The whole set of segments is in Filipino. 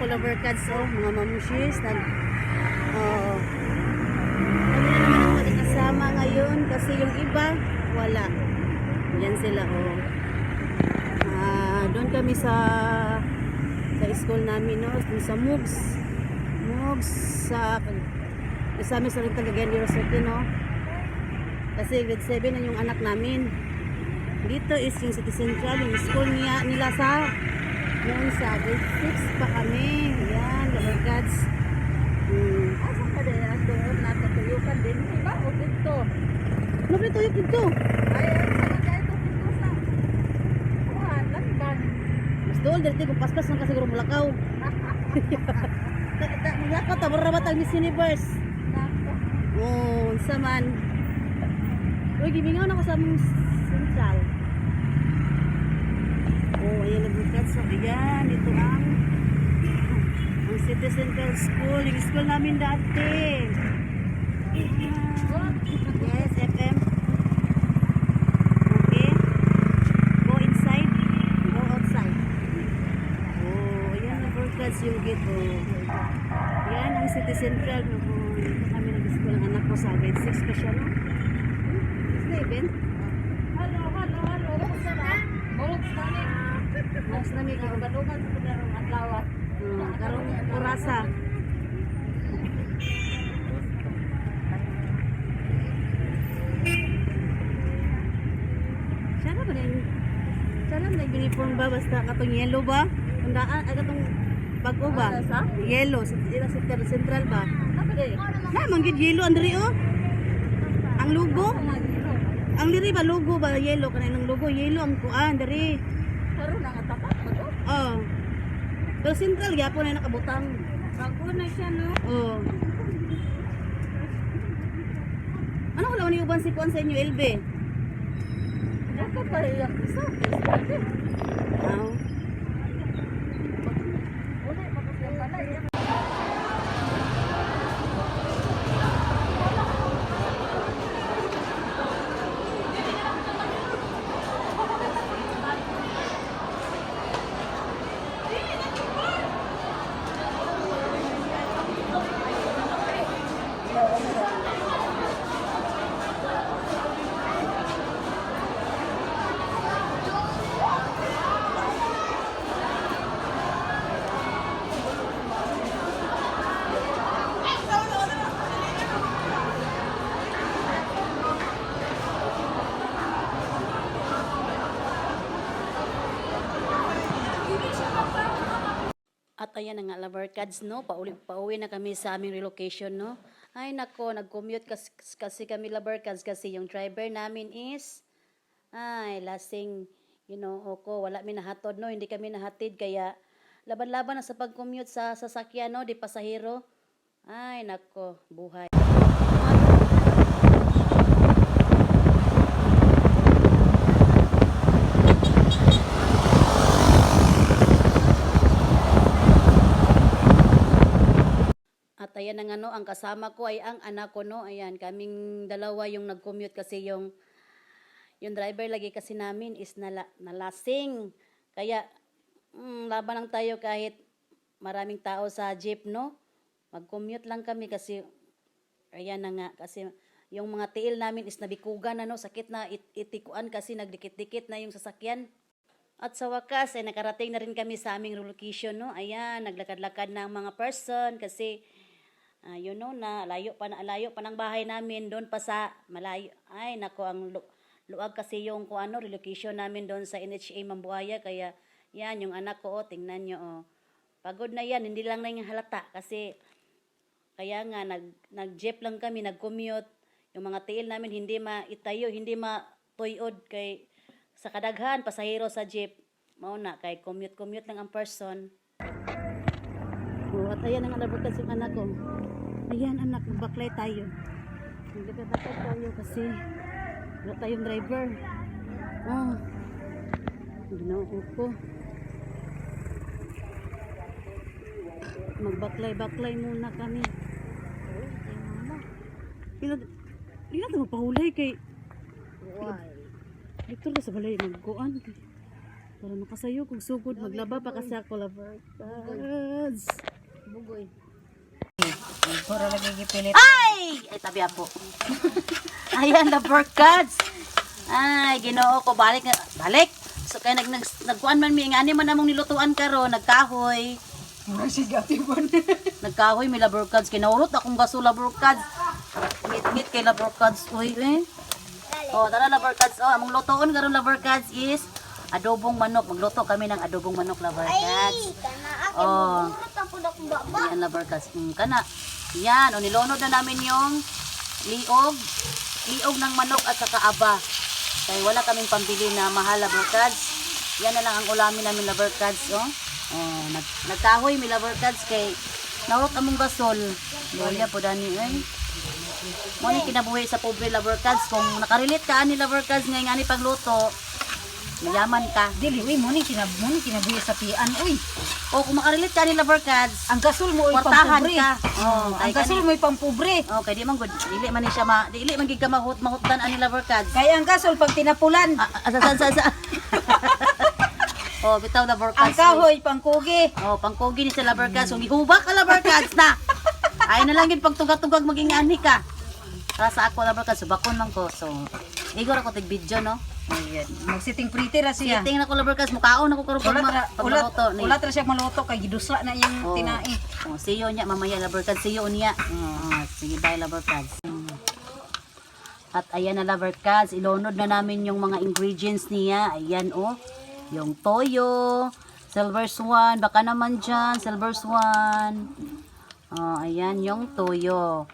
ko lover cards oh, mga mamushis. Nag, oh, kami na naman ang magkasama ngayon kasi yung iba, wala. Yan sila oh. Ah, doon kami sa sa school namin no, doon sa MUGS. MUGS sa kasama sa rin talaga University no. Kasi grade 7 na yung anak namin. Dito is yung City Central, yung school niya, nila sa noon sa grade 6 pa kami. Yan, lover gods. Hmm. Asa ka din ang doon natutuyukan din, di ba? O dito. Ano ba ito yung dito? Ay, ang sana kahit o dito sa Kuhan, lanban. Mas doon, dito kung paspas lang kasi siguro mulakaw. Mulakaw, tabor na ba Miss Universe? Oh, saman. Uy, gimingaw na ko sa mong central. Yellow Bukat. So, ayan, ito ang ang City Central School. Yung school namin dati. Ayan. Yes, FM. Okay. Go inside. Go outside. Oh, ayan ang Bukat yung gate. Oh. Ayan ang City Central. Nung kami nag-school ang anak ko sa grade 6 pa siya, no? Grade 7. Mas na may karoon. Balugan sa pagdarong adlaw. Hmm, karong kurasa. Sana ba rin? Sana ba rin uniform ba? Basta katong yellow ba? Tandaan, ay katong bago ba? Ano? Yellow, sa sa sa central ba? Na, manggid yellow andri oh. Ang logo? Ang diri ba logo ba yellow kanay ng logo yellow ang kuan diri. Karoon na nga tapat mo to. Oh. Pero central gyapon na nakabutang. Bago na siya, no? Oh. Ano wala ni uban si kuan sa inyo LB? Ako pa yung isa. Aw. At ayan na nga, lover cards, no? Pauli, pauwi na kami sa aming relocation, no? Ay, nako, nag-commute kasi, kasi kami lover cards kasi yung driver namin is, ay, lasing, you know, oko, wala mi nahatod, no? Hindi kami nahatid, kaya laban-laban na sa pag-commute sa sasakyan, no? Di pasahero. Ay, nako, buhay. At ayan na nga no, ang kasama ko ay ang anak ko no. Ayan, kaming dalawa yung nag-commute kasi yung yung driver lagi kasi namin is nala, nalasing. Kaya mm, laban lang tayo kahit maraming tao sa jeep no. Mag-commute lang kami kasi ayan na nga kasi yung mga tiil namin is nabikugan na no, sakit na it, itikuan kasi nagdikit-dikit na yung sasakyan. At sa wakas ay nakarating na rin kami sa aming relocation no. Ayan, naglakad-lakad na ang mga person kasi Ah, you know na layo pa layo pa ng bahay namin doon pa sa malayo. Ay nako ang lu- luag kasi yung kung ano relocation namin doon sa NHA Mambuaya kaya yan yung anak ko oh, tingnan nyo oh. Pagod na yan, hindi lang na yung halata kasi kaya nga nag nag-jeep lang kami, nag-commute. Yung mga tiil namin hindi maitayo, hindi matuyod kay sa kadaghan pasahero sa jeep. Mao na kay commute-commute lang ang person. At ayan ang alabutas yung anak ko. Ayan anak, baklay tayo. Naglakad-lakad tayo kasi wala tayong driver. Oh, ginoo ko. Magbaklay-baklay muna kami. Hindi na ito mapahulay kay... Why? Dito na sa balay magkuan. Para makasayo kung sugod maglaba pa kasi ako lover cards. Bugoy. Puro lagi gipilit. Ay! Ay, tabi po. Ayan, lover cards. Ay, ginoo ko. Balik. Balik. So, kaya nag, nag, nagkuhan man mi. Nga man namong nilutuan karo. Nagkahoy. Mura si Gatibon. Nagkahoy, may lover cards. Kinaurot akong gaso lover cards. Ngit-ngit kay lover cards. Uy, eh. Oh, tara lover cards. Oh, among lutoon karon lover cards is adobong manok. Magluto kami ng adobong manok lover cards. Oh. Yan lover cards. Mm, kana. Yan, o nilunod na namin yung liog. Liog ng manok at saka aba. Kaya wala kaming pambili na mahal lover cards. Yan na lang ang ulamin namin lover cards. Oh. Oh, nag nagkahoy mi lover cards kay naurot among gasol. Wala po dani ay. Mo ni kinabuhi sa pobre lover cards kung nakarelate ka ani lover cards ngay ngani pagluto. Mayaman ka. Dili, uy, muni kinab muni kinabuhi sa pian, uy. O kung makarelate ka ani lover cards, Ang gasol mo uy pampobre. ka. Oh, Ang kay gasol mo uy pampobre. Okay, di man good. Dili man ni siya ma, dili man gid ka mahut mahutdan ani lover cards. Kaya ang gasol pag tinapulan. Ah, ah, sa sa sa. oh, bitaw lover Ang cards. kahoy pangkugi. Oh, pangkogi ni sa lover cards. Kung ihubak ka lover cards na. Ay na lang gid pag tugag-tugag maging ani ka. Para sa ako lover cards, bakon man ko. So, igor ako tig video no. Ayan, magsiting pretty ra siya. Tingnan ako lover cards, mukaon ako karon pag Ulat ni. ulat ra siya maluto kay gidusla na yung Oh. tinai. Oh, siyo niya mamaya lover cards, siyo niya. Oh, sige bye lover cards. Mm. At ayan na lover cards, ilunod na namin yung mga ingredients niya. Ayan oh, yung toyo, silver swan, baka naman dyan, silver swan. Oh, ayan yung toyo.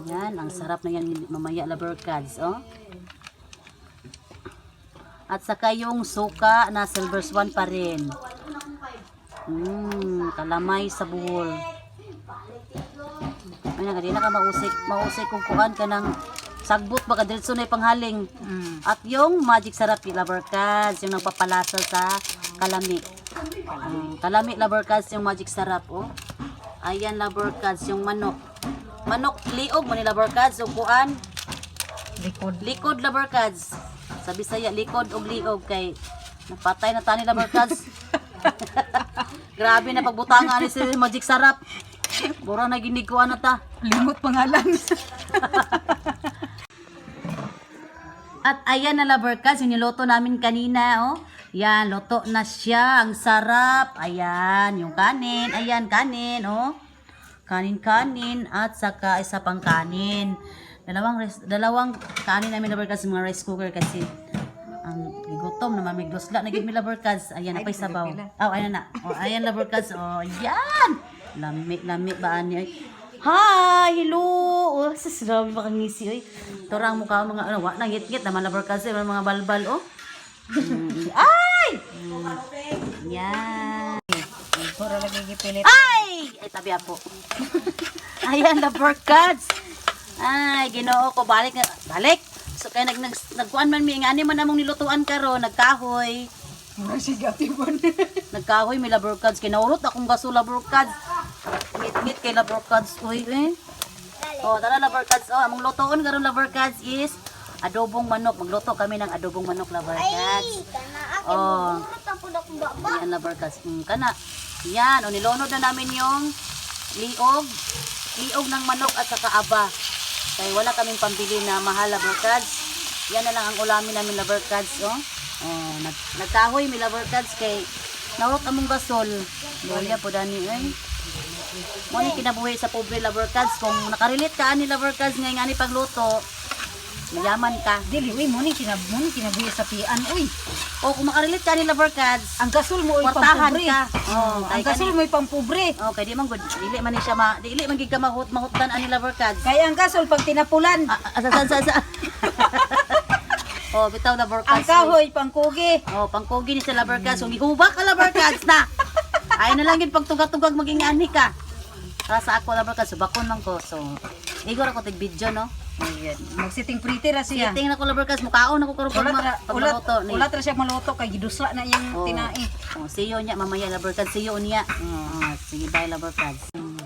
Ayan, ang sarap na yan mamaya lover cards, oh. At saka yung suka na silver swan pa rin. Mm, kalamay sa buhol. Ay na, ka mausik, mausik kung kuhan ka ng sagbot baka diretso na panghaling. Mm. At yung magic sarap lover cards, yung nagpapalasa sa kalami. Mm, kalami lover cards yung magic sarap, oh. Ayan lover cards, yung manok. Manok liog mo ni lover cards, yung kuhan, Likod. likod lover cards. Sa Bisaya, likod og liog kay napatay na tani lover cards. Grabe na pagbutangan ni si Magic Sarap. Bura na ginikuan na ta. Limot pangalan. At ayan na lover cards, yung niluto namin kanina, oh. Yan, luto na siya. Ang sarap. Ayan, yung kanin. Ayan, kanin, oh. Kanin-kanin at saka isa pang kanin. Dalawang res- dalawang kanin namin lover cards, mga rice cooker kasi ang gigutom naman may gusla na gid mi lover cards. Ayan, napay sabaw. Oh, ayan na. Oh, ayan lover cards. Oh, yan. Lami, lami ba ani? Hi! Hello! Oh, ba kang ngisi, oy. Torang mukha mga, ano, wa na, ngit-ngit naman lover cards, eh, mga balbal, oh. Mm, ay! Mm, yan. Puro lagi gipilit. Ay! Ay, tabi po. Ayan, lover cards. Ay, ginoo ko, balik balik. So, kaya nag, nag, nagkuhan man mi, nga man namong nilutuan karo, nagkahoy. Mura si Gatibon. Nagkahoy, may lover cards. Kinaurot akong gaso lover cards. Ngit-ngit kay lover cards. Uy, eh. Oh, tara lover cards. Oh, among lutoon karon lover cards is adobong manok. Magluto kami ng adobong manok lover cards. Oh. Yan lover cards. Mm, kana. Yan, o nilunod na namin yung liog. Liog ng manok at saka aba. Kaya wala kaming pambili na mahal lover cards. Yan na lang ang ulamin namin lover cards, oh. Oh, nag nagkahoy mi lover cards kay naurot among gasol. Wala po dani ay. Mo ni kinabuhi sa pobre lover cards kung nakarelate ka ani lover cards ngay ngani pagluto. Mayaman ka. Dili, uy, muni kinab muni kinabuhi sa pian, uy. O kung makarelate ka ani lover cards, Ang gasol mo uy pampobre. ka. Oh, Ang gasol mo uy pampobre. Okay, di man good. Dili man siya ma, dili man gid ka mahut mahutdan ani lover cards. Kaya ang gasol pag tinapulan. Ah, ah, sa sa sa. sa. oh, bitaw lover Ang cards. kahoy pangkugi. Oh, pangkogi ni sa lover cards. Kung ihubak ka lover cards na. Ay na lang gid pag tugag-tugag maging ani ka. Para sa ako lover cards, bakon man ko. So, igor ako tig video no. Ayan, magsiting pretty ra siya. Tingnan ako lover cards, mukaon ako karon Ulat ra, ulat, ni. ulat ra siya maluto kay gidusla na yung Oh. tinai. Oh, siyo niya mamaya cards, siyo niya. Oh, sige bye cards. Mm.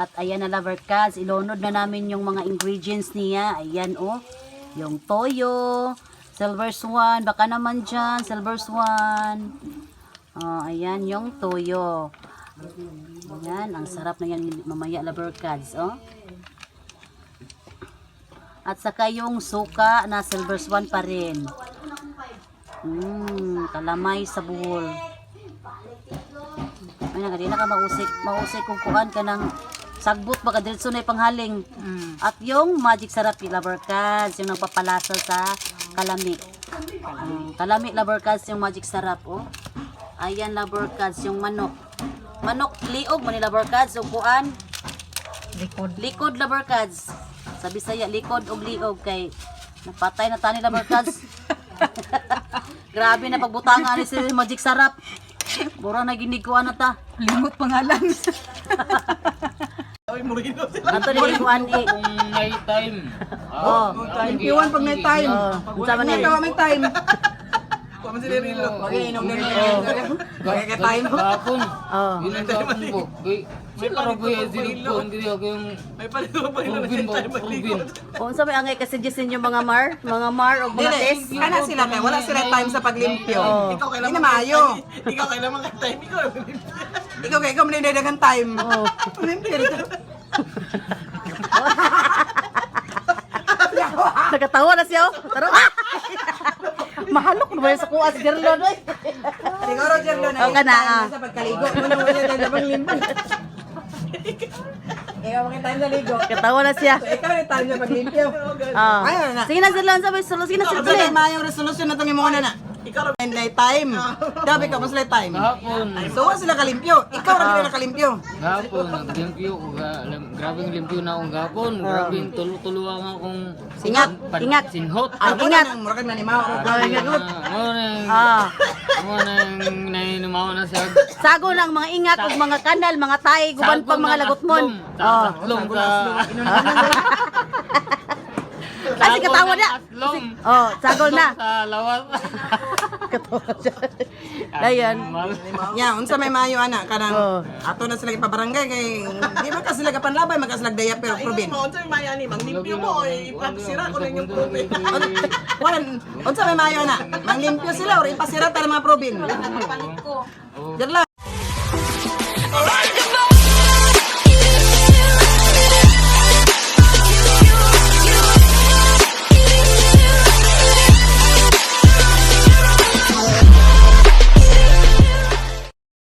At ayan na cards, ilunod na namin yung mga ingredients niya. Ayan oh, yung toyo, Silver Swan, baka naman dyan, Silver Swan. Oh, ayan yung toyo. Ayan, ang sarap na yan mamaya cards, oh. At saka yung suka na Silver Swan pa rin. Mmm, kalamay sa buhol. Ay, nga, di na ka mausik, mausik kung kuhan ka ng sagbot baka diretso na panghaling. Mm. At yung magic sarap lover cards, yung nagpapalasa sa kalami. Mm, kalami lover cards yung magic sarap, oh. Ayan lover cards yung manok. Manok liog man ni lover cards o kuan. Likod. Likod lover cards. Sa Bisaya likod og liog kay napatay na tani lover cards. Grabe na pagbutangan ni si magic sarap. Mura na ginikuan na ta. Limot pangalan. Ato ni ginikuan i. Kung may time. Oh. Iwan pag may time. Oh, unsa man ni? May time. Gaya ka time mo. Kapon. Oh. Yun ang kapon po. Kay- May karagoy ang sinugpo. Hindi ako yung Rubin po. Rubin. Kung sa may angay kasi yung mga mar, mga mar o mga test. Kana sila kay wala sila time sa paglimpyo. Oh. Ikaw kailan na maayo. Ikaw kailan mga time, ikaw Ikaw kay ikaw manindadagan time. Oh. Limpyo dito. Nagatawa na siya. oh. Taro. Mahalok na ba yun sa kuas girlo no? Siguro dyan doon Oh, kana, ah. sa pagkaligo. Muna mo niya tayo limpyo. Ikaw mga time sa ligo. Katawa na siya. So, ikaw yung time sa paglimpyo. Ah. Ayun na. Sige na sila, sabi solo, sige na sila. Ito na yung resolution na itong imuna na. Ikaw rin na time. Dabi ka, mas time. Kahapon. So, wala sila kalimpyo. Ikaw rin na kalimpyo. Gapon, naglimpyo ko. Grabe ang limpyo na akong gapon. Grabe yung tulo-tulo ang akong Ingat, ingat. sinhot. Ah, Ingat. Ingat. Murakan na ni Mao. Oh, ingat. Mo na Ah. Mo na nainumaw na siya. Sago lang mga ingat ug mga kanal, mga tay, guban pang mga lagutmon. Oh. Aslong ka. Kasi katawa na. Oh, sagol na. Sa lawas. Katawa siya. Dayan. Ya, unsa may maayo ana kanang Oh. ato na sila ipabarangay kay di man ka sila kapanlabay man ka sila daya pero proben. Maon sa maya ni, manglimpyo mo, ipapasira ko lang yung probe. Wan, unsa may maayo ana? Manglimpyo sila or ipasira ta mga proben. Oh. Diyan lang.